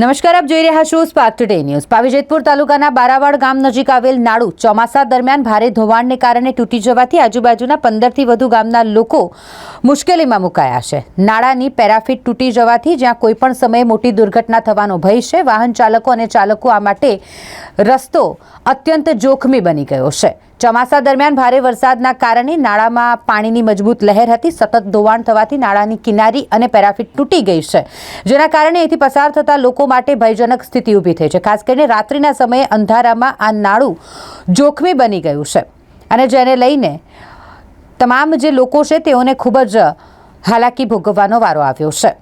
નમસ્કાર, આપ જોઈ રહ્યા છો સ્પાર્ક ટુડે ન્યૂઝ પાવીજેતપુર તાલુકાના બારાવાડ ગામ નજીક આવેલ નાળુ ચોમાસા દરમિયાન ભારે ધોવાણને કારણે તૂટી જવાથી આજુબાજુના પંદરથી વધુ ગામના લોકો મુશ્કેલીમાં મુકાયા છે. નાળાની પેરાફિટ તૂટી જવાથી જ્યાં કોઈપણ સમયે મોટી દુર્ઘટના થવાનો ભય છે, વાહન ચાલકો અને ચાલકો આ માટે રસ્તો અત્યંત જોખમી બની ગયો છે. ચોમાસા દરમિયાન ભારે વરસાદના કારણે નાળામાં પાણીની મજબૂત લહેર હતી. સતત ધોવાણ થવાથી નાળાની કિનારી અને પેરાફિટ તૂટી ગઈ છે. જેના કારણે અહીંથી પસાર થતા લોકો માટે ભયજનક સ્થિતિ ઊભી થઈ છે. ખાસ કરીને રાત્રિના સમયે અંધારામાં આ નાળું જોખમી બની ગયું છે. અને જેને લઈને તમામ જે લોકો છે તેઓને ખૂબ જ હાલાકી ભોગવવાનો વારો આવ્યો છે.